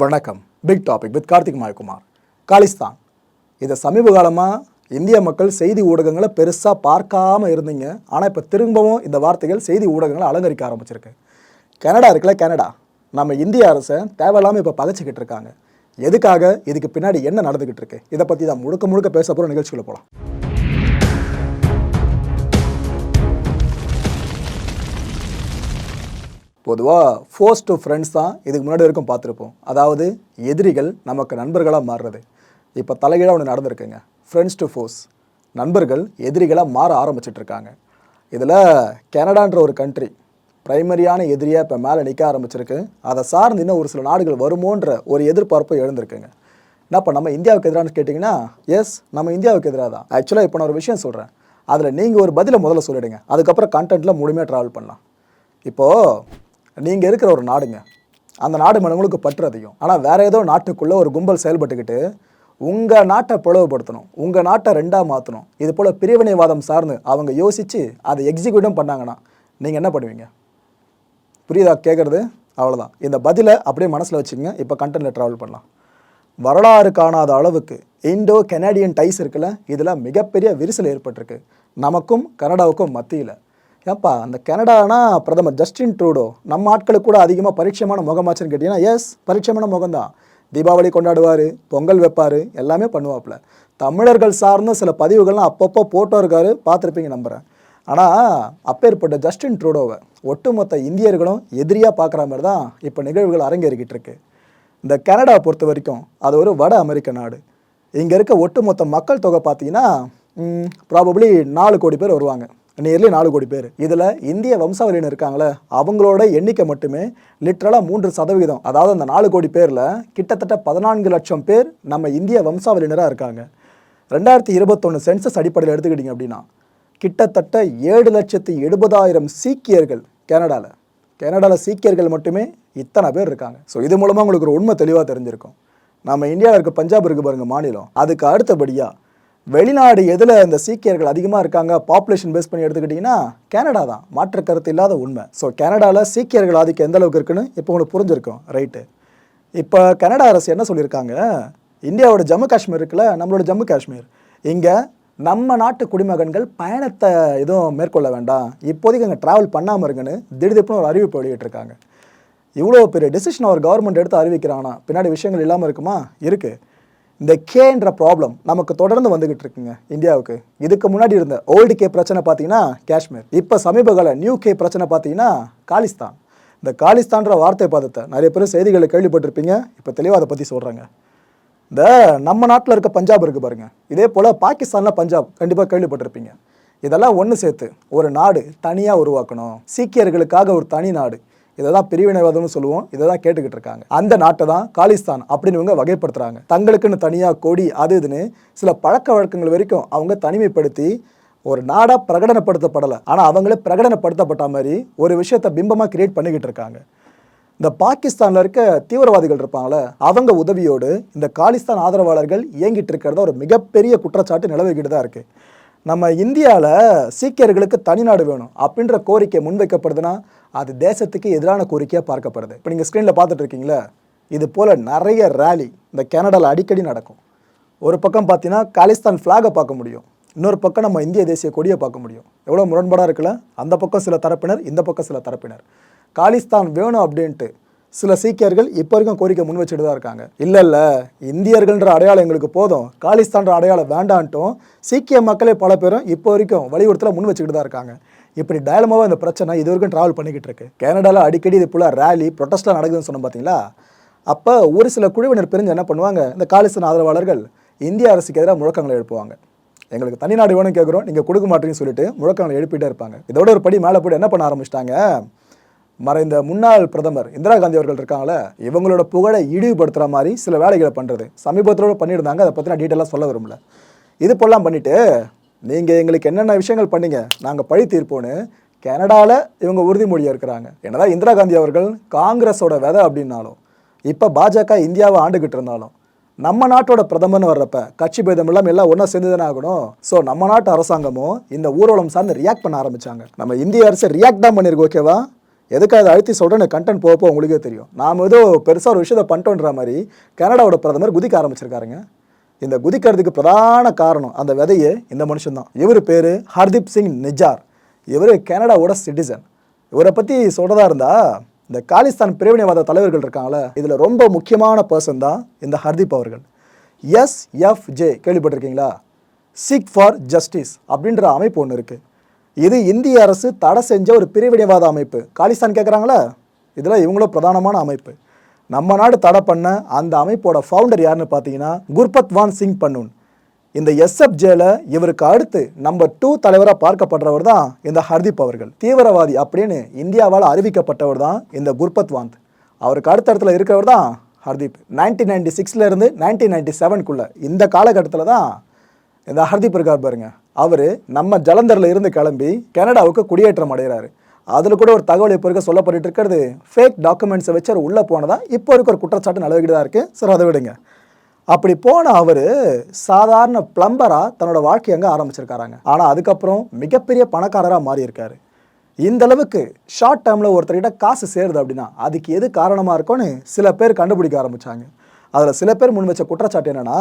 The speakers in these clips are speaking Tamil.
வணக்கம். Big topic with Karthik Mayakumar. Khalistan. இதை சமீப காலமாக இந்திய மக்கள் செய்தி ஊடகங்களை பெருசாக பார்க்காம இருந்தீங்க. ஆனால் இப்போ திரும்பவும் இந்த வார்த்தைகள் செய்தி ஊடகங்களை அலங்கரிக்க ஆரம்பிச்சிருக்கு. கனடா இருக்குல்ல கனடா. நம்ம இந்திய அரசை தேவையில்லாமல் இப்போ பகைச்சிக்கிட்டு இருக்காங்க. எதுக்காக? இதுக்கு பின்னாடி என்ன நடந்துக்கிட்டு இருக்கு? இதை பற்றி தான் முழுக்க முழுக்க பேச போகிற நிகழ்ச்சிகளை போகலாம் பொதுவாக ஃபோர்ஸ் டு ஃப்ரெண்ட்ஸ் தான் இதுக்கு முன்னாடி வரைக்கும் பார்த்துருப்போம். அதாவது எதிரிகள் நமக்கு நண்பர்களாக மாறுறது. இப்போ தலைகீழாக ஒன்று நடந்திருக்குங்க. ஃப்ரெண்ட்ஸ் டு ஃபோர்ஸ் நண்பர்கள் எதிரிகளாக மாற ஆரம்பிச்சிட்ருக்காங்க இதில் கனடான்ற ஒரு கண்ட்ரி பிரைமரியான எதிரியாக இப்போ மேலே நிற்க ஆரம்பிச்சிருக்கு. அதை சார்ந்து இன்னும் ஒரு சில நாடுகள் வருமோன்ற ஒரு எதிர்பார்ப்பு எழுந்திருக்குங்க. என்ன இப்போ நம்ம இந்தியாவுக்கு எதிரானு கேட்டிங்கன்னா எஸ் நம்ம இந்தியாவுக்கு எதிராக தான் ஆக்சுவலாக இப்போ நான் ஒரு விஷயம் சொல்கிறேன் அதில் நீங்கள் ஒரு பதிலை முதல்ல சொல்லிவிடுங்க அதுக்கப்புறம் கண்டென்ட்டில் முழுமையாக ட்ராவல் பண்ணலாம். இப்போது நீங்கள் இருக்கிற ஒரு நாடுங்க. அந்த நாடு மேலே உங்களுக்கு பற்று அதிகம். ஆனால் வேறு ஏதோ நாட்டுக்குள்ளே ஒரு கும்பல் செயல்பட்டுக்கிட்டு உங்கள் நாட்டை பிளவுபடுத்தணும். உங்கள் நாட்டை ரெண்டாக மாற்றணும் இது போல் பிரிவினைவாதம் சார்ந்து அவங்க யோசித்து அதை எக்ஸிக்யூட்டும் பண்ணாங்கன்னா நீங்கள் என்ன பண்ணுவீங்க? புரியுதா? கேட்குறது அவ்வளோதான் இந்த பதிலை அப்படியே மனசில் வச்சுக்கங்க. இப்போ கண்டென்ட்டில் ட்ராவல் பண்ணலாம். வரலாறு காணாத அளவுக்கு இண்டோ கெனடியன் டைஸ் இருக்குல்ல இதில் மிகப்பெரிய விரிசல் ஏற்பட்டிருக்கு. நமக்கும் கனடாவுக்கும் மத்தியில். ஏப்பா அந்த கனடானா பிரதமர் ஜஸ்டின் ட்ரூடோ நம்ம ஆட்களுக்கு கூட அதிகமாக பரிட்சயமான முகமாச்சுன்னு கேட்டிங்கன்னா எஸ் பரிட்சயமான முகம்தான். தீபாவளி கொண்டாடுவார் பொங்கல் வைப்பார் எல்லாமே பண்ணுவாப்புல. தமிழர்கள் சார்ந்த சில பதிவுகள்லாம் அப்பப்போ போட்டோ இருக்கார் பார்த்துருப்பீங்க நம்புகிறேன் ஆனால் அப்பேற்பட்ட ஜஸ்டின் ட்ரூடோவை ஒட்டுமொத்த இந்தியர்களும் எதிரியாக பார்க்குற மாதிரி தான் இப்போ நிகழ்வுகள் அரங்கேறிக்கிட்டு இருக்கு. இந்த கனடா பொறுத்த வரைக்கும் அது ஒரு வட அமெரிக்க நாடு. இங்கே இருக்க ஒட்டுமொத்த மக்கள் தொகை பார்த்தீங்கன்னா ப்ராபப்ளி நாலு கோடி பேர் வருவாங்க. நியர்லி நாலு கோடி பேர். இதில் இந்திய வம்சாவளியினர் இருக்காங்களே அவங்களோட எண்ணிக்கை மட்டுமே லிட்ரலாக மூன்று சதவீதம் அதாவது அந்த நாலு கோடி பேரில் கிட்டத்தட்ட பதினான்கு லட்சம் பேர் நம்ம இந்திய வம்சாவளியினராக இருக்காங்க. ரெண்டாயிரத்தி இருபத்தொன்று சென்சஸ் அடிப்படையில் எடுத்துக்கிட்டிங்க அப்படின்னா கிட்டத்தட்ட ஏழு லட்சத்தி எழுபதாயிரம் சீக்கியர்கள் கனடாவில் கனடாவில் சீக்கியர்கள் மட்டுமே இத்தனை பேர் இருக்காங்க. ஸோ இது மூலமாக உங்களுக்கு ஒரு உண்மை தெளிவாக தெரிஞ்சிருக்கும். நம்ம இந்தியாவில் இருக்க பஞ்சாப் இருக்கு பாருங்க மாநிலம். அதுக்கு அடுத்தபடியாக வெளிநாடு எதில் இந்த சீக்கியர்கள் அதிகமாக இருக்காங்க பாப்புலேஷன் பேஸ் பண்ணி எடுத்துக்கிட்டிங்கன்னா கனடா தான். மாற்று கருத்து இல்லாத உண்மை. ஸோ கனடாவில் சீக்கியர்கள் ஆதிக்கம் எந்த அளவுக்கு இருக்குன்னு இப்போ உங்களுக்கு புரிஞ்சிருக்கும். ரைட்டு இப்போ கனடா அரசு என்ன சொல்லியிருக்காங்க? இந்தியாவோட ஜம்மு காஷ்மீர் இருக்குல்ல நம்மளோட ஜம்மு காஷ்மீர். இங்கே நம்ம நாட்டு குடிமகன்கள் பயணத்தை எதுவும் மேற்கொள்ள வேண்டாம். இப்போதைக்கு அங்கே ட்ராவல் பண்ணாமல் இருங்கன்னு திடீர்னு ஒரு அறிவிப்பு வெளியிட்டிருக்காங்க. இவ்வளோ பெரிய டெசிஷன் ஒரு கவர்மெண்ட் எடுத்து அறிவிக்கிறாங்கன்னா பின்னாடி விஷயங்கள் இல்லாமல் இருக்குமா? இருக்குது இந்த கேன்ற ப்ராப்ளம் நமக்கு தொடர்ந்து வந்துகிட்டு இருக்குங்க இந்தியாவுக்கு. இதுக்கு முன்னாடி இருந்த ஓல்டு கே பிரச்சனை பார்த்தீங்கன்னா காஷ்மீர். இப்போ சமீப கால நியூ கே பிரச்சனை பார்த்தீங்கன்னா காலிஸ்தான். இந்த காலிஸ்தான்ற வார்த்தை பதத்தை நிறைய பேர் செய்திகளை கேள்விப்பட்டிருப்பீங்க. இப்போ தெளிவாக அதை பற்றி சொல்கிறாங்க இந்த நம்ம நாட்டில் இருக்க பஞ்சாப் இருக்குது பாருங்கள் இதே போல் பாகிஸ்தானில் பஞ்சாப் கண்டிப்பாக கேள்விப்பட்டிருப்பீங்க. இதெல்லாம் ஒன்று சேர்த்து ஒரு நாடு தனியாக உருவாக்கணும். சீக்கியர்களுக்காக ஒரு தனி நாடு. இதை தான் பிரிவினைவாதம்னு சொல்லுவோம் இதை தான் கேட்டுக்கிட்டு இருக்காங்க. அந்த நாட்டை தான் காலிஸ்தான் அப்படின்னு இவங்க வகைப்படுத்துகிறாங்க தங்களுக்குன்னு தனியாக கொடி அது இதுன்னு சில பழக்க வழக்கங்கள் வரைக்கும் அவங்க தனிமைப்படுத்தி ஒரு நாடாக பிரகடனப்படுத்தப்படலை. ஆனால் அவங்களே பிரகடனப்படுத்தப்பட்ட மாதிரி ஒரு விஷயத்தை பிம்பமாக கிரியேட் பண்ணிக்கிட்டு இருக்காங்க. இந்த பாகிஸ்தானில் இருக்க தீவிரவாதிகள் இருப்பாங்களே அவங்க உதவியோடு இந்த காலிஸ்தான் ஆதரவாளர்கள் இயங்கிட்டு இருக்கிறத ஒரு மிகப்பெரிய குற்றச்சாட்டு நிலவிக்கிட்டு தான் இருக்குது நம்ம இந்தியாவில் சீக்கியர்களுக்கு தனிநாடு வேணும் அப்படின்ற கோரிக்கை முன்வைக்கப்படுதுன்னா அது தேசத்துக்கு எதிரான கோரிக்கையாக பார்க்கப்படுது. இப்போ நீங்கள் ஸ்க்ரீனில் பார்த்துட்டு இருக்கீங்களா இது போல் நிறைய ரேலி இந்த கனடாவில் அடிக்கடி நடக்கும். ஒரு பக்கம் பார்த்தீங்கன்னா காலிஸ்தான் ஃப்ளாகை பார்க்க முடியும். இன்னொரு பக்கம் நம்ம இந்திய தேசிய கொடியை பார்க்க முடியும். எவ்வளோ முரண்பாடாக இருக்குல்ல? அந்த பக்கம் சில தரப்பினர் இந்த பக்கம் சில தரப்பினர். காலிஸ்தான் வேணும் அப்படின்ட்டு சில சீக்கியர்கள் இப்போ வரைக்கும் கோரிக்கை முன் வச்சுட்டு தான் இருக்காங்க. இல்லை இல்லை இந்தியர்கள்ன்ற அடையாளம் எங்களுக்கு போதும். காலிஸ்தான்ற அடையாளம் வேண்டான்ட்டும் சீக்கிய மக்களே பல பேரும் இப்போ வரைக்கும் வலியுறுத்தல முன் வச்சுக்கிட்டு தான் இருக்காங்க. இப்படி டயலமாவாக இந்த பிரச்சனை இது வரைக்கும் ட்ராவல் பண்ணிக்கிட்டு இருக்கு. கனடாவில் அடிக்கடி இது போல் ரேலி ப்ரொட்டஸ்ட்லாம் நடக்குதுன்னு சொன்னோம் பார்த்தீங்களா அப்போ ஒரு சில குழுவினர் பிரிஞ்சு என்ன பண்ணுவாங்க? இந்த காலிஸ்தான் ஆதரவாளர்கள் இந்திய அரசுக்கு எதிராக முழக்கங்களை எழுப்புவாங்க. எங்களுக்கு தனி நாடு வேணும்னு கேட்குறோம் நீங்கள் கொடுக்க மாட்டீங்கன்னு சொல்லிட்டு முழக்கங்களை எழுப்பிட்டே இருப்பாங்க. இதோட ஒரு படி மேலே போட்டு என்ன பண்ண ஆரம்பிச்சிட்டாங்க? மறைந்த முன்னாள் பிரதமர் இந்திரா காந்தி அவர்கள் இருக்காங்களே இவங்களோட புகழை இழிவுபடுத்துகிற மாதிரி சில வேலைகளை பண்ணுறது சமீபத்தோடு பண்ணியிருந்தாங்க அதை பற்றி நான் டீட்டெயிலாக சொல்ல விரும்பல. இது போலாம் பண்ணிவிட்டு நீங்கள் எங்களுக்கு என்னென்ன விஷயங்கள் பண்ணீங்க? நாங்கள் பழி தீர்ப்போன்னு கனடாவில் இவங்க உறுதிமொழியாக இருக்கிறாங்க. என்னதான் இந்திரா காந்தி அவர்கள் காங்கிரஸோட விதை அப்படின்னாலும் இப்போ பாஜக இந்தியாவை ஆண்டுகிட்டு இருந்தாலும் நம்ம நாட்டோட பிரதமர்னு வர்றப்ப கட்சி பேதம் இல்லாமல் எல்லாம் ஒன்றா சேர்ந்து தானே ஆகணும்? ஸோ நம்ம நாட்டு அரசாங்கமும் இந்த ஊர்வலம் சார்ந்து ரியாக்ட் பண்ண ஆரம்பிச்சாங்க. நம்ம இந்திய அரசு ரியாக்ட் தான் பண்ணியிருக்கு ஓகேவா எதுக்காக அதை அழுத்தி சொல்கிறேன்னு கண்டென்ட் போகப்போ உங்களுக்கே தெரியும். நாம் ஏதோ பெருசாக ஒரு விஷயத்தை பண்ணிட்டோன்ற மாதிரி கனடாவோட பிரதமர் குதிக்க ஆரம்பிச்சிருக்காருங்க. இந்த குதிக்கிறதுக்கு பிரதான காரணம் அந்த விதையே இந்த மனுஷன் தான் இவர் பேர் ஹர்தீப் சிங் நிஜார். இவர் கனடாவோட சிட்டிசன். இவரை பற்றி சொல்கிறதா இருந்தால் இந்த காலிஸ்தான் பிரிவினைவாத தலைவர்கள் இருக்காங்களே இதில் ரொம்ப முக்கியமான பர்சன் தான் இந்த ஹர்தீப் அவர்கள். எஸ்எஃப்ஜே கேள்விப்பட்டிருக்கீங்களா? சிக் ஃபார் ஜஸ்டிஸ் அப்படின்ற அமைப்பு ஒன்று இருக்குது இது இந்திய அரசு தடை செஞ்ச ஒரு பிரிவினைவாத அமைப்பு. காலிஸ்தான் கேட்குறாங்களா இதில் இவங்களும் பிரதானமான அமைப்பு. நம்ம நாடு தடை பண்ண அந்த அமைப்போட ஃபவுண்டர் யாருன்னு பார்த்தீங்கன்னா குர்பத்வான் சிங் பன்னூன். இந்த எஸ்எஃப்ஜேல இவருக்கு அடுத்து நம்பர் டூ தலைவராக பார்க்கப்படுறவர் தான் இந்த ஹர்தீப் அவர்கள். தீவிரவாதி அப்படின்னு இந்தியாவால் அறிவிக்கப்பட்டவர் தான் இந்த குர்பத்வாந்த் அவருக்கு அடுத்த இடத்துல இருக்கிறவர் தான் ஹர்தீப். நைன்டீன் நைன்டி சிக்ஸ்ல இருந்து நைன்டீன் நைன்டி செவனுக்குள்ள இந்த காலகட்டத்தில் தான் இந்த ஹர்தீப் இருக்கார் பாருங்க. அவர் நம்ம ஜலந்தரில் இருந்து கிளம்பி கனடாவுக்கு குடியேற்றம் அடைகிறாரு. அதில் கூட ஒரு தகவல் இப்போ இருக்க சொல்லப்பட்டு இருக்கிறது. ஃபேக் டாக்குமெண்ட்ஸை வச்சு அவர் உள்ளே போனதா? இப்போ இருக்க ஒரு குற்றச்சாட்டு நிலவிக்கிட்டு தான் இருக்குது சரி அதை விடுங்க. அப்படி போன அவர் சாதாரண பிளம்பராக தன்னோட வாழ்க்கை அங்கே ஆரம்பிச்சிருக்காராங்க. ஆனால் அதுக்கப்புறம் மிகப்பெரிய பணக்காரராக மாறியிருக்காரு. இந்த அளவுக்கு ஷார்ட் டேர்மில் ஒருத்தர்கிட்ட காசு சேருது அப்படின்னா அதுக்கு எது காரணமாக இருக்கும்னு சில பேர் கண்டுபிடிக்க ஆரம்பித்தாங்க அதில் சில பேர் முன் வச்ச குற்றச்சாட்டு என்னன்னா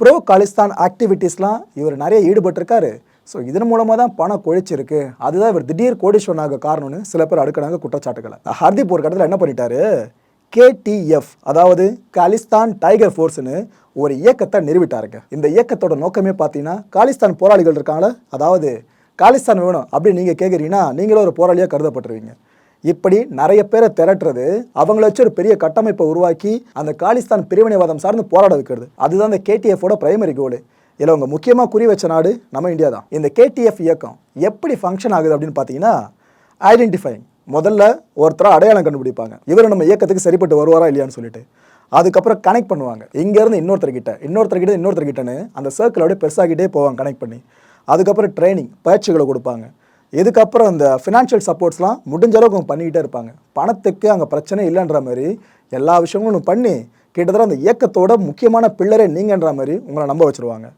ப்ரோ காலிஸ்தான் ஆக்டிவிட்டீஸ்லாம் இவர் நிறைய ஈடுபட்டிருக்காரு. ஸோ இதன் மூலமாக தான் பணம் கொழிச்சிருக்கு. அதுதான் இவர் திடீர் கோடீஸ்வரனாக காரணம்னு சில பேர் அடுக்கிறாங்க குற்றச்சாட்டுகளை. ஹர்தீப் ஒரு கடத்தில் என்ன பண்ணிட்டாரு? கேடிஎஃப் அதாவது காலிஸ்தான் டைகர் ஃபோர்ஸ்னு ஒரு இயக்கத்தை நிறுவிட்டாருங்க. இந்த இயக்கத்தோட நோக்கமே பார்த்தீங்கன்னா காலிஸ்தான் போராளிகள் இருக்காங்களே அதாவது காலிஸ்தான் வேணும் அப்படின்னு நீங்கள் கேட்குறீங்கன்னா நீங்களும் ஒரு போராளியாக கருதப்பட்டுருவீங்க. இப்படி நிறைய பேரை திரட்டுறது அவங்கள வச்சு ஒரு பெரிய கட்டமைப்பை உருவாக்கி அந்த காலிஸ்தான் பிரிவினைவாதம் சார்ந்து போராட வைக்கிறது. அதுதான் இந்த கேடிஎஃபோட பிரைமரி கோலு இதில் அவங்க முக்கியமாக குறி வச்ச நாடு நம்ம இந்தியா தான். இந்த கேடிஎஃப் இயக்கம் எப்படி ஃபங்க்ஷன் ஆகுது அப்படின்னு பார்த்தீங்கன்னா ஐடென்டிஃபைங் முதல்ல ஒருத்தரை அடையாளம் கண்டுபிடிப்பாங்க. இவர் நம்ம இயக்கத்துக்கு சரிப்பட்டு வருவாரா இல்லையான்னு சொல்லிட்டு. அதுக்கப்புறம் கனெக்ட் பண்ணுவாங்க. இங்கேருந்து இன்னொருத்தர்கிட்ட இன்னொருத்தர்கிட்ட இன்னொருத்தர்கிட்டன்னு அந்த சர்க்கிள் அப்படியே பெருசாகிட்டே போவாங்க கனெக்ட் பண்ணி. அதுக்கப்புறம் ட்ரைனிங் பயிற்சிகளை கொடுப்பாங்க. இதுக்கப்புறம் இந்த ஃபினான்ஷியல் சப்போர்ட்ஸ்லாம் முடிஞ்ச அளவுக்கு அவங்க பண்ணிக்கிட்டே இருப்பாங்க. பணத்துக்கு அங்கே பிரச்சனை இல்லைன்ற மாதிரி எல்லா விஷயங்களும் பண்ணி கிட்டத்தட்ட அந்த இயக்கத்தோட முக்கியமான பில்லரே நீங்கன்ற மாதிரி உங்களை நம்ப வச்சுருவாங்க.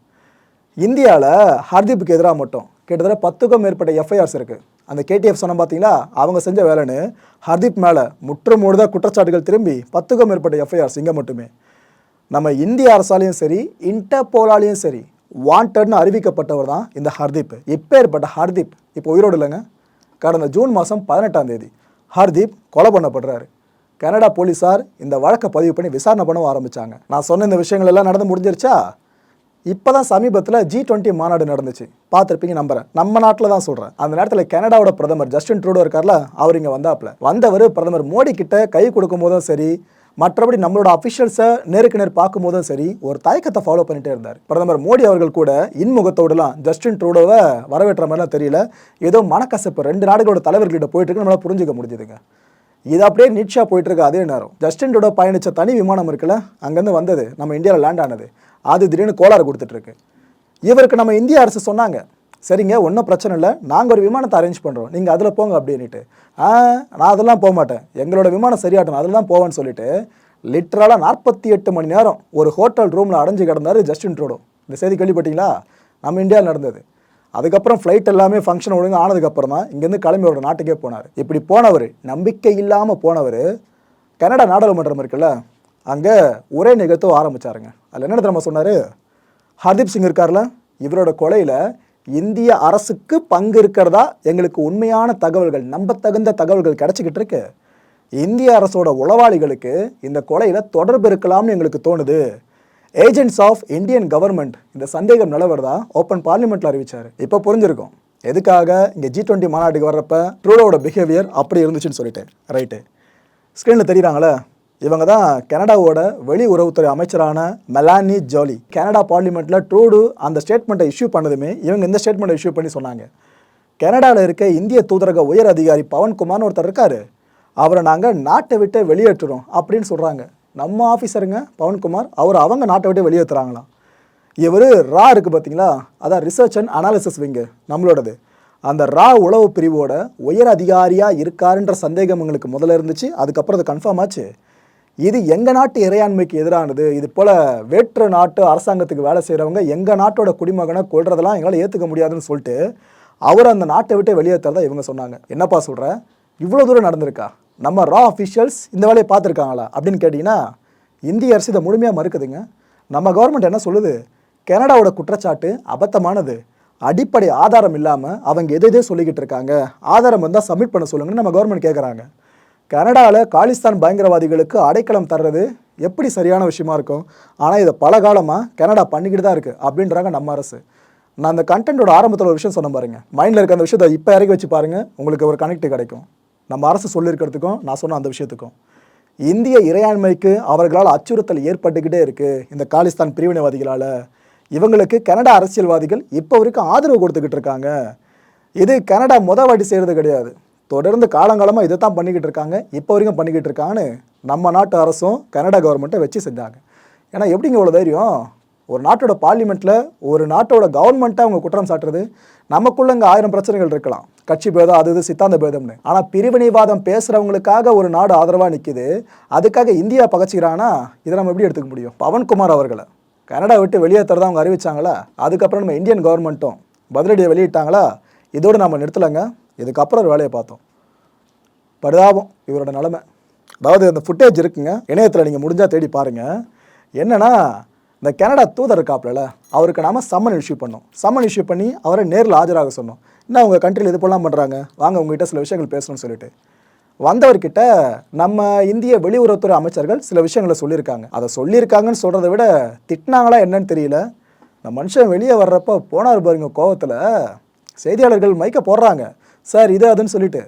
இந்தியாவில் ஹர்தீப்புக்கு எதிராக மட்டும் கிட்டத்தட்ட பத்துக்கும் மேற்பட்ட எஃப்ஐஆர்ஸ் இருக்குது அந்த கேடிஎஃப் சொன்ன பார்த்தீங்களா அவங்க செஞ்ச வேலைன்னு ஹர்தீப் மேலே முற்று முழுதாக குற்றச்சாட்டுகள் திரும்பி பத்துக்கும் மேற்பட்ட எஃப்ஐஆர்ஸ் இங்கே மட்டுமே. நம்ம இந்திய அரசாலையும் சரி இன்டர்போலாலையும் சரி வாண்டட்னு அறிவிக்கப்பட்டவர் தான் இந்த ஹர்தீப். இப்பேற்பட்ட ஹர்தீப். இப்போ உயிரோடு இல்லைங்க. கடந்த ஜூன் மாதம் பதினெட்டாம் தேதி ஹர்தீப் கொலை பண்ணப்படுறாரு. கனடா போலீஸார் இந்த வழக்கை பதிவு பண்ணி விசாரணை பண்ணவும் ஆரம்பித்தாங்க நான் சொன்ன இந்த விஷயங்கள் எல்லாம் நடந்து முடிஞ்சிருச்சா? இப்போ தான் சமீபத்தில் ஜி டுவெண்ட்டி மாநாடு நடந்துச்சு. பார்த்துருப்பீங்க நம்புறேன். நம்ம நாட்டில் தான் சொல்கிறேன் அந்த நேரத்தில் கனடாவோட பிரதமர் ஜஸ்டின் ட்ரூடோ இருக்கார்ல அவர் இங்கே வந்தாப்புல. வந்தவர் பிரதமர் மோடி கிட்ட கை கொடுக்கும் போதும் சரி மற்றபடி நம்மளோட அஃபிஷியல்ஸை நேருக்கு நேர் பார்க்கும் போதும் சரி ஒரு தயக்கத்தை ஃபாலோ பண்ணிட்டே இருந்தார். பிரதமர் மோடி அவர்கள் கூட இன்முகத்தோடலாம் ஜஸ்டின் ட்ரூடோவை வரவேற்ற மாதிரிலாம் தெரியல. ஏதோ மனக்கசப்பு ரெண்டு நாடுகளோட தலைவர்கிட்ட போயிட்டு இருக்கு நம்மளால புரிஞ்சுக்க முடிஞ்சுதுங்க. இது அப்படியே நீட்ஸாக போயிட்டு இருக்க அதே நேரம். ஜஸ்டின் ட்ரூடோ பயணித்த தனி விமானம் இருக்குல்ல அங்கேருந்து வந்தது நம்ம இந்தியாவில் லேண்ட் ஆனது. அது திடீர்னு கோளாறு கொடுத்துட்ருக்கு. இவருக்கு நம்ம இந்திய அரசு சொன்னாங்க சரிங்க ஒன்றும் பிரச்சனை இல்லை நாங்கள் ஒரு விமானத்தை அரேஞ்ச் பண்ணுறோம் நீங்கள் அதில் போங்க அப்படின்ட்டு ஆ நான் அதெல்லாம் போக மாட்டேன். எங்களோட விமானம் சரியாட்டணும் அதில் தான் போவேன்னு சொல்லிட்டு லிட்ரலாக நாற்பத்தி எட்டு மணி நேரம் ஒரு ஹோட்டல் ரூமில் அடைஞ்சு கிடந்தார் ஜஸ்டின் ட்ரூடோ இந்த செய்தி கேள்விப்பட்டீங்களா? நம்ம இந்தியாவில் நடந்தது. அதுக்கப்புறம் ஃப்ளைட் எல்லாமே ஃபங்க்ஷன் ஒழுங்கு ஆனதுக்கப்புறம் தான் இங்கேருந்து கிளம்பி நாட்டுக்கே போனார். இப்படி போனவர் நம்பிக்கை இல்லாமல் போனவர் கனடா நாடாளுமன்றம் இருக்குல்ல அங்கே உரை நிகழ்த்தவும் ஆரம்பிச்சாருங்க. அதில் என்ன நம்ம சொன்னார்? ஹர்தீப் சிங் இருக்கார்ல இவரோட கொலையில் இந்திய அரசுக்கு பங்கு இருக்கிறதா எங்களுக்கு உண்மையான தகவல்கள் நம்பத்தகுந்த தகவல்கள் கிடச்சிக்கிட்டு இருக்கு. இந்திய அரசோட உளவாளிகளுக்கு இந்த கொலையில் தொடர்பு இருக்கலாம்னு எங்களுக்கு தோணுது. ஏஜென்ட்ஸ் ஆஃப் இந்தியன் கவர்மெண்ட் இந்த சந்தேகம் நிலவரதா ஓப்பன் பார்லிமெண்ட்டில் அறிவிச்சார். இப்போ புரிஞ்சிருக்கும். எதுக்காக இங்கே ஜி டுவெண்ட்டி மாநாட்டுக்கு வர்றப்ப ட்ரூடோட பிஹேவியர் அப்படி இருந்துச்சுன்னு சொல்லிட்டு. ரைட்டு ஸ்க்ரீனில் தெரியுறாங்களே இவங்க தான் கனடாவோட வெளியுறவுத்துறை அமைச்சரான மெலானி ஜோலி. கனடா பார்லிமெண்ட்டில் ட்ரூடு அந்த ஸ்டேட்மெண்ட்டை இஷ்யூ பண்ணதுமே இவங்க இந்த ஸ்டேட்மெண்ட்டை இஷ்யூ பண்ணி சொன்னாங்க. கனடாவில் இருக்க இந்திய தூதரக உயர் அதிகாரி பவன்குமார்னு ஒருத்தர் இருக்காரு. அவரை நாங்கள் நாட்டை விட்டு வெளியேற்றுறோம் அப்படின்னு சொல்கிறாங்க நம்ம ஆஃபீஸருங்க பவன்குமார் அவர் அவங்க நாட்டை விட்டு வெளியேற்றுறாங்களாம் இவர் ரா இருக்குது பார்த்தீங்களா அதான் ரிசர்ச் அண்ட் அனாலிசிஸ் விங்கு நம்மளோடது. அந்த ரா உளவு பிரிவோட உயர் அதிகாரியாக இருக்காருன்ற சந்தேகம் எங்களுக்கு முதல்ல இருந்துச்சு. அதுக்கப்புறம் அது கன்ஃபார்ம் ஆச்சு. இது எங்கள் நாட்டு இறையாண்மைக்கு எதிரானது? இது போல் வேற்று நாட்டு அரசாங்கத்துக்கு வேலை செய்கிறவங்க எங்கள் நாட்டோட குடிமகனை கொள்றதெல்லாம் எங்களால் ஏற்றுக்க முடியாதுன்னு சொல்லிட்டு அவர் அந்த நாட்டை விட்டு வெளியேற்றுறதா இவங்க சொன்னாங்க. என்னப்பா சொல்கிறேன் இவ்வளோ தூரம் நடந்திருக்கா? நம்ம ரா அஃபிஷியல்ஸ் இந்த வேலையை பார்த்துருக்காங்களா? அப்படின்னு கேட்டிங்கன்னா இந்திய அரசு இதை முழுமையாக மறுக்குதுங்க. நம்ம கவர்மெண்ட் என்ன சொல்லுது? கனடாவோட குற்றச்சாட்டு அபத்தமானது. அடிப்படை ஆதாரம் இல்லாமல் அவங்க எது எதே சொல்லிக்கிட்டு இருக்காங்க. ஆதாரம் வந்தால் சப்மிட் பண்ண சொல்லுங்கன்னு நம்ம கவர்மெண்ட் கேட்குறாங்க கனடாவில் காலிஸ்தான் பயங்கரவாதிகளுக்கு அடைக்கலம் தர்றது எப்படி சரியான விஷயமா இருக்கும்? ஆனால் இதை பல காலமாக கனடா பண்ணிக்கிட்டு தான் இருக்குது அப்படின்றாங்க நம்ம அரசு. நான் அந்த கண்டென்ட்டோட ஆரம்பத்தில் ஒரு விஷயம் சொன்ன பாருங்க. மைண்டில் இருக்க அந்த விஷயத்தை இப்போ இறக்கி வச்சு பாருங்கள் உங்களுக்கு ஒரு கனெக்ட் கிடைக்கும். நம்ம அரசு சொல்லியிருக்கிறதுக்கும் நான் சொன்ன அந்த விஷயத்துக்கும். இந்திய இறையாண்மைக்கு அவர்களால் அச்சுறுத்தல் ஏற்பட்டுக்கிட்டே இருக்குது இந்த காலிஸ்தான் பிரிவினைவாதிகளால். இவங்களுக்கு கனடா அரசியல்வாதிகள் இப்போ வரைக்கும் ஆதரவு கொடுத்துக்கிட்டு இருக்காங்க. இது கனடா முத வாட்டி செய்கிறது கிடையாது. தொடர்ந்து காலங்காலமாக இதை தான் பண்ணிக்கிட்டு இருக்காங்க. இப்போ வரைக்கும் பண்ணிக்கிட்டு இருக்காங்கன்னு நம்ம நாட்டு அரசும் கனடா கவர்மெண்ட்டை வச்சு செஞ்சாங்க. ஏன்னா எப்படிங்க இவ்வளோ தைரியம்? ஒரு நாட்டோட பார்லிமெண்ட்டில் ஒரு நாட்டோட கவர்மெண்ட்டை அவங்க குற்றம் சாட்டுறது? நமக்குள்ள இங்கே ஆயிரம் பிரச்சனைகள் இருக்கலாம். கட்சி பேதம் அது இது சித்தாந்த பேதம்னு. ஆனால் பிரிவினைவாதம் பேசுகிறவங்களுக்காக ஒரு நாடு ஆதரவாக நிற்கிது அதுக்காக இந்தியா பகச்சிக்கிறான்னா இதை நம்ம எப்படி எடுத்துக்க முடியும்? பவன்குமார் அவர்களை. கனடா விட்டு வெளியேற்றுறதா அவங்க அறிவிச்சாங்களா? அதுக்கப்புறம் நம்ம இந்தியன் கவர்மெண்ட்டும் பதிலடியை வெளியிட்டாங்களா? இதோடு நம்ம நிறுத்தலைங்க. இதுக்கப்புறம் ஒரு வேலையை பார்த்தோம். பரிதாபம் இவரோட நிலமை. அதாவது அந்த ஃபுட்டேஜ் இருக்குங்க. இணையத்தில் நீங்கள் முடிஞ்சால் தேடி பாருங்கள் என்னன்னா இந்த கனடா தூதர் இருக்காப்புல அவருக்கு நாம் சம்மன் இஷ்யூ பண்ணோம். சம்மன் இஷ்யூ பண்ணி அவரை நேரில் ஆஜராக சொன்னோம். என்ன உங்கள் கண்ட்ரியில் இது போலாம் பண்ணுறாங்க வாங்க உங்ககிட்ட சில விஷயங்கள் பேசணும்னு சொல்லிட்டு. வந்தவர்கிட்ட நம்ம இந்திய வெளியுறவுத்துறை அமைச்சர்கள் சில விஷயங்களை சொல்லியிருக்காங்க. அதை சொல்லியிருக்காங்கன்னு சொல்கிறத விட திட்டினாங்களா என்னன்னு தெரியல. இந்த மனுஷன் வெளியே வர்றப்போ போனார் பாருங்க கோவத்தில். செய்தியாளர்கள் மைக்க போடுறாங்க. சார் இது அதுன்னு சொல்லிட்டு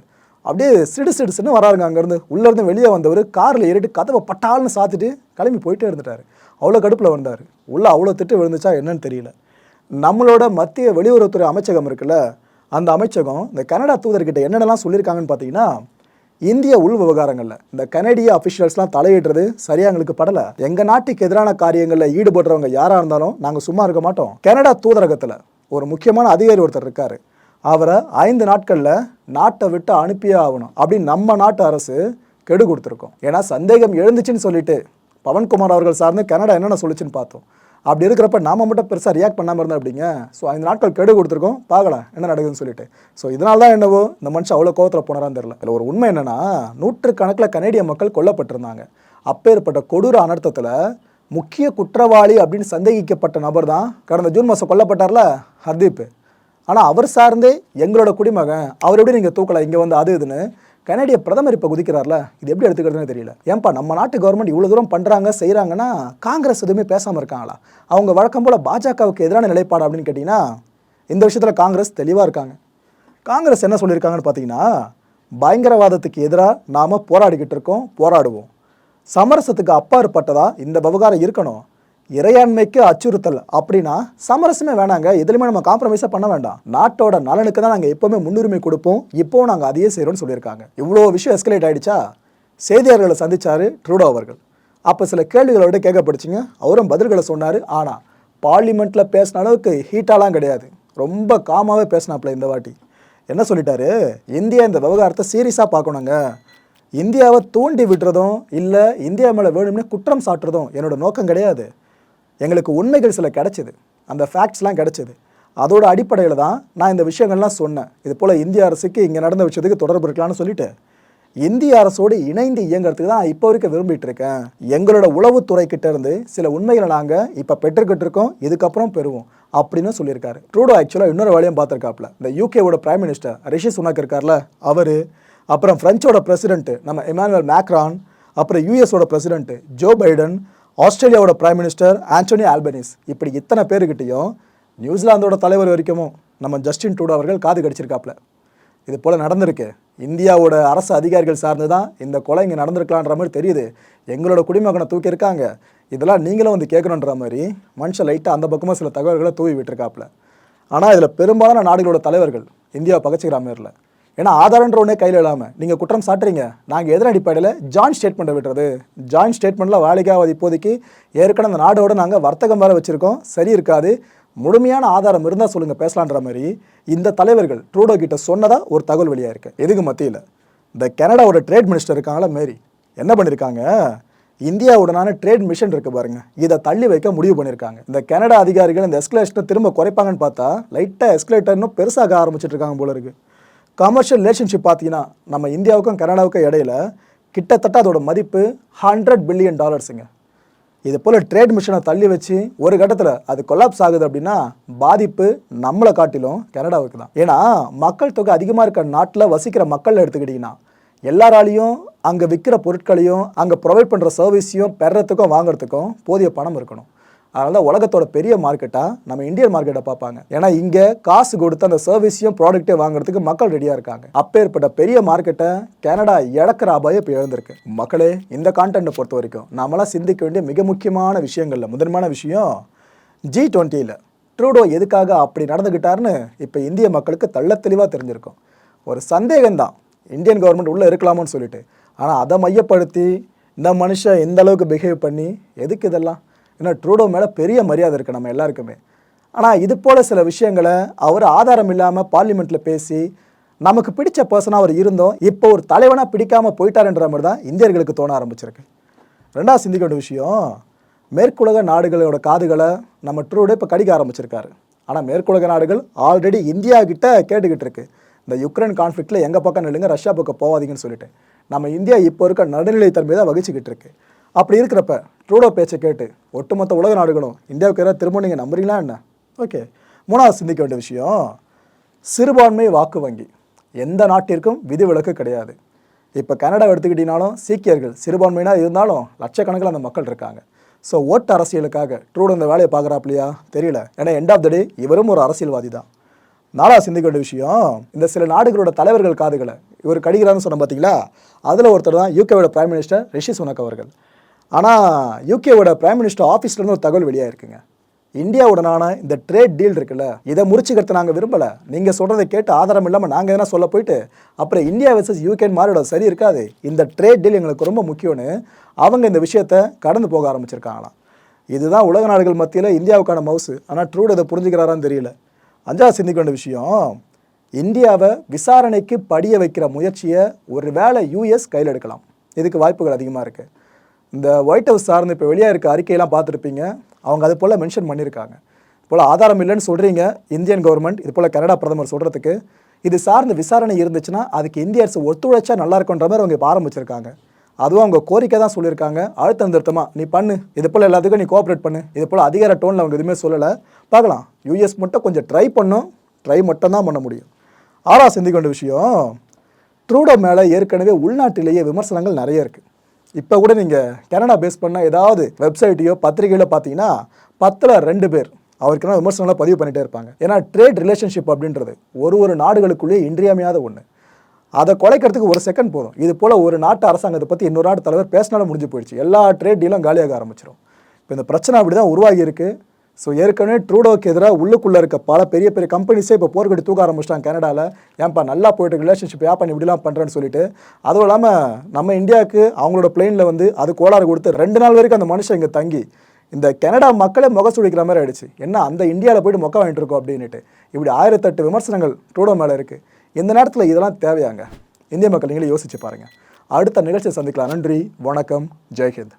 அப்படியே சிடு சிடுசுன்னு வராருங்க அங்கேருந்து. உள்ளேருந்து வெளியே வந்தவர் காரில் ஏறிட்டு கதவை பட்டால்னு சாத்திட்டு கிளம்பி போயிட்டே இருந்துட்டார். அவ்வளோ கடுப்பில் வந்தார் உள்ளே அவ்வளோ திட்டு விழுந்துச்சா என்னன்னு தெரியல. நம்மளோட மத்திய வெளியுறவுத்துறை அமைச்சகம் இருக்குல்ல அந்த அமைச்சகம் இந்த கனடா தூதர்கிட்ட என்னென்னலாம் சொல்லியிருக்காங்கன்னு பார்த்தீங்கன்னா இந்திய உள் விவகாரங்களில் இந்த கனடிய அஃபிஷியல்ஸ்லாம் தலையிடுறது சரியா எங்களுக்கு படலை. எங்கள் நாட்டுக்கு எதிரான காரியங்களில் ஈடுபடுறவங்க யாராக இருந்தாலும் நாங்கள் சும்மா இருக்க மாட்டோம். கனடா தூதரகத்தில் ஒரு முக்கியமான அதிகாரி ஒருத்தர் இருக்காரு. அவரை ஐந்து நாட்களில் நாட்டை விட்டு அனுப்பியே ஆகணும். அப்படின்னு நம்ம நாட்டு அரசு கெடு கொடுத்துருக்கோம். ஏன்னா சந்தேகம் எழுந்துச்சுன்னு சொல்லிட்டு பவன்குமார் அவர்கள் சார்ந்து கனடா என்னென்ன சொல்லுச்சுன்னு பார்த்தோம். அப்படி இருக்கிறப்ப நாம மட்டும் பெருசாக ரியாக்ட் பண்ணாமல் இருந்தோம் அப்படிங்க ஸோ ஐந்து நாட்கள் கெடு கொடுத்துருக்கோம். பார்க்கலாம் என்ன நடக்குதுன்னு சொல்லிட்டு. ஸோ இதனால தான் என்னவோ இந்த மனுஷன் அவ்வளோ கோவத்தில் போனாரான்னு தெரியல. இதில் ஒரு உண்மை என்னென்னா நூற்றுக்கணக்கில் கனேடிய மக்கள் கொல்லப்பட்டிருந்தாங்க. அப்பேற்பட்ட கொடூர அனர்த்தத்தில் முக்கிய குற்றவாளி அப்படின்னு சந்தேகிக்கப்பட்ட நபர் தான் கடந்த ஜூன் மாதம் கொல்லப்பட்டார்ல ஹர்தீப். ஆனால் அவர் சார்ந்தே எங்களோட குடிமகன் அவர் எப்படி நீங்கள் தூக்கலாம் இங்கே வந்து அது இதுன்னு கனடிய பிரதமர் இப்போ குதிக்கிறார்ல இது எப்படி எடுத்துக்கிறதுன்னு தெரியல. ஏன்பா நம்ம நாட்டு கவர்மெண்ட் இவ்வளோ தூரம் பண்ணுறாங்க செய்கிறாங்கன்னா காங்கிரஸ் எதுவுமே பேசாமல் இருக்காங்களா? அவங்க வழக்கம் போல் பாஜகவுக்கு எதிரான நிலைப்பாடு அப்படின்னு கேட்டிங்கன்னா இந்த விஷயத்தில் காங்கிரஸ் தெளிவாக இருக்காங்க. காங்கிரஸ் என்ன சொல்லியிருக்காங்கன்னு பார்த்தீங்கன்னா பயங்கரவாதத்துக்கு எதிராக நாம் போராடிக்கிட்டு இருக்கோம் போராடுவோம். சமரசத்துக்கு அப்பாற்பட்டதாக இந்த விவகாரம் இருக்கணும். இறையாண்மைக்கு அச்சுறுத்தல் அப்படின்னா சமரசமே வேணாங்க. எதுலையுமே நம்ம காம்ப்ரமைஸாக பண்ண வேண்டாம். நாட்டோட நலனுக்கு தான் நாங்கள் எப்போவுமே முன்னுரிமை கொடுப்போம். இப்போ நாங்கள் அதையே செய்கிறோம்னு சொல்லியிருக்காங்க. இவ்வளோ விஷயம் எஸ்கலேட் ஆயிடுச்சா? செய்தியாளர்களை சந்திச்சாரு ட்ரூடோ அவர்கள். அப்போ சில கேள்விகளோட கேட்கப்படுச்சிங்க அவரும் பதில்களை சொன்னார். ஆனால் பார்லிமெண்ட்டில் பேசின அளவுக்கு ஹீட்டாலாம் கிடையாது. ரொம்ப காமாவே பேசினாப்புல இந்த வாட்டி. என்ன சொல்லிட்டாரு? இந்தியா இந்த விவகாரத்தை சீரியஸாக பார்க்கணுங்க. இந்தியாவை தூண்டி விடுறதும் இல்லை இந்தியா மேலே வேணும்னு குற்றம் சாட்டுறதும் என்னோட நோக்கம் கிடையாது. எங்களுக்கு உண்மைகள் சில கிடச்சிது. அந்த ஃபேக்ட்ஸ்லாம் கிடச்சிது. அதோட அடிப்படையில் தான் நான் இந்த விஷயங்கள்லாம் சொன்னேன். இது போல் இந்திய அரசுக்கு இங்கே நடந்த விஷயத்துக்கு தொடர்பு இருக்கலாம்னு சொல்லிட்டு. இந்திய அரசோடு இணைந்து இயங்குறதுக்கு தான் இப்போ வரைக்கும் விரும்பிட்டு இருக்கேன். எங்களோட உளவுத்துறை கிட்ட இருந்து சில உண்மைகளை நாங்கள் இப்போ பெற்றுக்கிட்டு இருக்கோம். இதுக்கப்புறம் பெறுவோம் அப்படின்னு சொல்லியிருக்காரு. ட்ரூடோ ஆக்சுவலாக இன்னொரு வேலையும் பார்த்துருக்காப்புல. இந்த யூகேவோட பிரைம் மினிஸ்டர் ரிஷி சுனாக் இருக்கார்ல அவர் அப்புறம் ஃப்ரெஞ்சோட பிரசிடென்ட் நம்ம இமானுவல் மேக்ரான் அப்புறம் யூஎஸோட பிரசிடென்ட் ஜோ பைடன் ஆஸ்திரேலியாவோட பிரைம் மினிஸ்டர் ஆண்டோனி ஆல்பனிஸ் இப்படி இத்தனை பேருக்கிட்டையும் நியூசிலாந்தோட தலைவர் வரைக்கும் நம்ம ஜஸ்டின் டூடோ அவர்கள் காது கடிச்சிருக்காப்புல இது போல் நடந்திருக்கு. இந்தியாவோட அரசு அதிகாரிகள் சார்ந்து தான் இந்த கொலை இங்கே நடந்திருக்கலான்ற மாதிரி தெரியுது. எங்களோட குடிமகனை தூக்கியிருக்காங்க. இதெல்லாம் நீங்களும் வந்து கேட்கணுன்ற மாதிரி மனுஷன் லைட்டாக அந்த பக்கமாக சில தகவல்களை தூவி விட்டுருக்காப்புல ஆனால் இதில் பெரும்பாலான நாடுகளோட தலைவர்கள் இந்தியாவை பகச்சிக்கிற மாதிரில. ஏன்னா ஆதாரன்ற ஒன்றே கையில் இல்லாமல் நீங்கள் குற்றம் சாட்டுறீங்க. நாங்கள் எதிர அடிப்படையில் ஜாயின்ட் ஸ்டேட்மெண்ட்டை விட்டுறது. ஜாயின்ட் ஸ்டேட்மெண்ட்டில் வேலைக்காவது இப்போதைக்கு ஏற்கனவே அந்த நாடோடு நாங்கள் வர்த்தகம் வேறு வச்சுருக்கோம். சரி இருக்காது. முழுமையான ஆதாரம் இருந்தால் சொல்லுங்கள் பேசலான்ற மாதிரி இந்த தலைவர்கள் ட்ரூடோ கிட்ட சொன்னதாக ஒரு தகவல் வெளியாக இருக்குது எதுக்கு மத்தியில்? இந்த கனடாவோட ட்ரேட் மினிஸ்டர் இருக்காங்களா மேரி. என்ன பண்ணியிருக்காங்க இந்தியாவுடனான ட்ரேட் மிஷன் இருக்குது பாருங்கள் இதை தள்ளி வைக்க முடிவு பண்ணியிருக்காங்க இந்த கனடா அதிகாரிகள் இந்த எஸ்கலேஷனை திரும்ப குறைப்பாங்கன்னு பார்த்தா லைட்டாக எஸ்கலேட்டர் இன்னும் பெருசாக ஆரம்பிச்சிட்டு இருக்காங்க போல இருக்குது கமர்ஷியல் ரிலேஷன்ஷிப் பார்த்தீங்கன்னா நம்ம இந்தியாவுக்கும் கனடாவுக்கும் இடையில கிட்டத்தட்ட அதோட மதிப்பு ஹண்ட்ரட் பில்லியன் டாலர்ஸுங்க இது போல் ட்ரேட் மிஷனை தள்ளி வச்சு ஒரு கட்டத்தில் அது கொலாப்ஸ் ஆகுது அப்படின்னா பாதிப்பு நம்மளை காட்டிலும் கனடாவுக்கு தான். ஏன்னா மக்கள் தொகை அதிகமாக இருக்கிற நாட்டில் வசிக்கிற மக்கள் எடுத்துக்கிட்டிங்கன்னா எல்லாராலையும் அங்கே விற்கிற பொருட்களையும் அங்கே ப்ரொவைட் பண்ணுற சர்வீஸையும் பெறத்துக்கும் வாங்குறதுக்கும் போதிய பணம் இருக்கணும். அதனால தான் உலகத்தோட பெரிய மார்க்கெட்டாக நம்ம இந்தியன் மார்க்கெட்டை பார்ப்பாங்க. ஏன்னா இங்கே காசு கொடுத்து அந்த சர்வீஸையும் ப்ராடக்ட்டே வாங்குறதுக்கு மக்கள் ரெடியாக இருக்காங்க. அப்பேற்பட்ட பெரிய மார்க்கெட்டை கனடா இழக்கிற அபாயம் இப்போ எழுந்திருக்கு மக்களே இந்த கான்டென்ட்டை பொறுத்த வரைக்கும் நாமெல்லாம் சிந்திக்க வேண்டிய மிக முக்கியமான விஷயங்களில் முதன்மையான விஷயம் ஜி டுவெண்ட்டியில் ட்ரூடோ எதுக்காக அப்படி நடந்துக்கிட்டாருன்னு இப்போ இந்திய மக்களுக்கு தள்ள தெளிவாக தெரிஞ்சிருக்கும். ஒரு சந்தேகம்தான் இந்தியன் கவர்மெண்ட் உள்ளே இருக்கலாமான்னு சொல்லிட்டு. ஆனால் அதை மையப்படுத்தி இந்த மனுஷன் எந்த அளவுக்கு பிஹேவ் பண்ணி எதுக்கு இதெல்லாம்? ஏன்னா ட்ரூடோ மேலே பெரிய மரியாதை இருக்குது நம்ம எல்லாருக்குமே. ஆனால் இது போல் சில விஷயங்களை அவர் ஆதாரம் இல்லாமல் பார்லிமெண்ட்டில் பேசி நமக்கு பிடிச்ச பர்சனாக அவர் இருந்தோம் இப்போ ஒரு தலைவனாக பிடிக்காமல் போயிட்டாருன்ற மாதிரி தான் இந்தியர்களுக்கு தோண ஆரம்பிச்சிருக்கு. ரெண்டாவது சிந்திக்க வேண்டிய விஷயம். மேற்குலக நாடுகளோட காதுகளை நம்ம ட்ரூடோ இப்போ கடிக்க ஆரம்பிச்சிருக்காரு. ஆனால் மேற்குலக நாடுகள் ஆல்ரெடி இந்தியா கிட்ட கேட்டுக்கிட்டு இருக்கு. இந்த யுக்ரைன் கான்ஃப்ளிக்ட்டில் எங்கள் பக்கம் நில்லுங்க ரஷ்யா பக்கம் போவாதீங்கன்னு சொல்லிட்டு. நம்ம இந்தியா இப்போ இருக்க நடுநிலைத்தன்மை தான் வகிச்சுக்கிட்டு இருக்கு. அப்படி இருக்கிறப்ப ட்ரூடோ பேச்சை கேட்டு ஒட்டுமொத்த உலக நாடுகளும் இந்தியாவுக்கு ஏதாவது திரும்ப நீங்கள் நம்புறீங்களா என்ன? ஓகே. மூணாவது சிந்திக்க வேண்டிய விஷயம் சிறுபான்மை வாக்கு வங்கி. எந்த நாட்டிற்கும் விதிவிலக்கு கிடையாது. இப்போ கனடா எடுத்துக்கிட்டீங்கனாலும் சீக்கியர்கள் சிறுபான்மையினர் இருந்தாலும் லட்சக்கணக்கில் அந்த மக்கள் இருக்காங்க. ஸோ ஓட்டு அரசியலுக்காக ட்ரூடோ இந்த வேலையை பார்க்குறாப்லையா தெரியல. ஏன்னா எண்ட் ஆஃப் த டே இவரும் ஒரு அரசியல்வாதி தான். நாலாவது சிந்திக்க வேண்டிய விஷயம் இந்த சில நாடுகளோட தலைவர்கள் காதுகளை இவர் கடிகிறான்னு சொன்ன பார்த்தீங்களா அதில் ஒருத்தர் தான் யூகேவோட பிரைம் மினிஸ்டர் ரிஷி சுனக் அவர்கள். ஆனால் யூகேவோட பிரைம் மினிஸ்டர் ஆஃபீஸ்லேருந்து ஒரு தகவல் வெளியாயிருக்குங்க. இந்தியாவுடனான இந்த ட்ரேட் டீல் இருக்குல்ல இதை முடிச்சுக்கிறத நாங்கள் விரும்பலை. நீங்கள் சொல்கிறத கேட்டு ஆதாரம் இல்லாமல் நாங்கள் எதனா சொல்ல போயிட்டு அப்புறம் இந்தியா வெர்சஸ் யூகேன் மாறிட சரி இருக்காது. இந்த ட்ரேட் டீல் எங்களுக்கு ரொம்ப முக்கியம்னு அவங்க இந்த விஷயத்தை கடந்து போக ஆரம்பிச்சிருக்காங்களாம். இதுதான் உலக நாடுகள் மத்தியில் இந்தியாவுக்கான மவுசு ஆனால் ட்ரூட் இதை புரிஞ்சுக்கிறாரான்னு தெரியல. அஞ்சாவது சிந்திக்க வேண்டிய விஷயம் இந்தியாவை விசாரணைக்கு படிய வைக்கிற முயற்சியை ஒரு வேளை யூஎஸ் கையில் எடுக்கலாம். இதுக்கு வாய்ப்புகள் அதிகமாக இருக்குது இந்த ஒயிட் ஹவுஸ் சார்ந்து இப்போ வெளியாக இருக்க அறிக்கையெல்லாம் பார்த்துருப்பீங்க. அவங்க அது போல் மென்ஷன் பண்ணியிருக்காங்க. போல் ஆதாரம் இல்லைன்னு சொல்கிறீங்க இந்தியன் கவர்மெண்ட் இது போல் கனடா பிரதமர் சொல்கிறதுக்கு இது சார்ந்த விசாரணை இருந்துச்சுன்னா அதுக்கு இந்திய அரசு ஒத்துழைச்சா நல்லா இருக்குன்ற மாதிரி அவங்க இப்போ ஆரம்பிச்சிருக்காங்க. அதுவும் அவங்க கோரிக்கை தான் சொல்லியிருக்காங்க. அழுத்தம் திருத்தமாக நீ பண்ணு. இது போல் எல்லாத்துக்கும் நீ கோஆப்ரேட் பண்ணு. இது போல் அதிகார டோனில் அவங்க எதுவுமே சொல்லலை. பார்க்கலாம். யூஎஸ் மட்டும் கொஞ்சம் ட்ரை பண்ணும். ட்ரை மட்டும் தான் பண்ண முடியும். ஆறா சிந்திக்கொண்ட விஷயம் ட்ரூடோ மேலே ஏற்கனவே உள்நாட்டிலேயே விமர்சனங்கள் நிறைய இருக்குது இப்போ கூட நீங்கள் கனடா பேஸ் பண்ண ஏதாவது வெப்சைட்டையோ பத்திரிகையில பார்த்தீங்கன்னா பத்தில் ரெண்டு பேர் அவருக்கெல்லாம் விமர்சனங்களாக பதிவு பண்ணிட்டே இருப்பாங்க. ஏன்னா ட்ரேட் ரிலேஷன்ஷிப் அப்படின்றது ஒரு ஒரு நாடுகளுக்குள்ளேயே இன்றியமையாத ஒன்று அதை குலைக்கிறதுக்கு ஒரு செகண்ட் போதும். இது போல் ஒரு நாட்டு அரசாங்கத்தை பற்றி இன்னொரு நாட்டு தலைவர் பேசினாலும் முடிஞ்சு போயிடுச்சு. எல்லா ட்ரேட் டீலும் காலியாக ஆரம்பிச்சிடும் இப்போ இந்த பிரச்சனை அப்படி தான் உருவாகி ஸோ ஏற்கனவே ட்ரூடோக்கு எதிராக உள்ளுக்குள்ளே இருக்க பல பெரிய பெரிய கம்பெனிஸே இப்போ போர்க்கடி தூக்க ஆரம்பிச்சிட்டாங்க கனடாவில் ஏன்பா நல்லா போயிட்டு ரிலேஷன்ஷிப் ஏன் பண்ணி இப்படிலாம் பண்ணுறேன்னு சொல்லிட்டு. அதுவும் இல்லாமல் நம்ம இந்தியாவுக்கு அவங்களோட பிளெயினில் வந்து அது கோளாறு கொடுத்து ரெண்டு நாள் வரைக்கும் அந்த மனுஷன் இங்கே தங்கி இந்த கனடா மக்களே முக சுழிக்கிற மாதிரி ஆயிடுச்சு. என்ன அந்த இந்தியாவில் போயிட்டு மொக்க வாங்கிட்டு இருக்கோம் அப்படின்னுட்டு. இப்படி ஆயிரத்தெட்டு விமர்சனங்கள் ட்ரூடோ மேலே இருக்குது இந்த நேரத்தில் இதெல்லாம் தேவையாங்க? இந்திய மக்கள் நீங்களே யோசிச்சு பாருங்கள் அடுத்த நிகழ்ச்சியை சந்திக்கலாம். நன்றி வணக்கம் ஜெய்ஹிந்த்.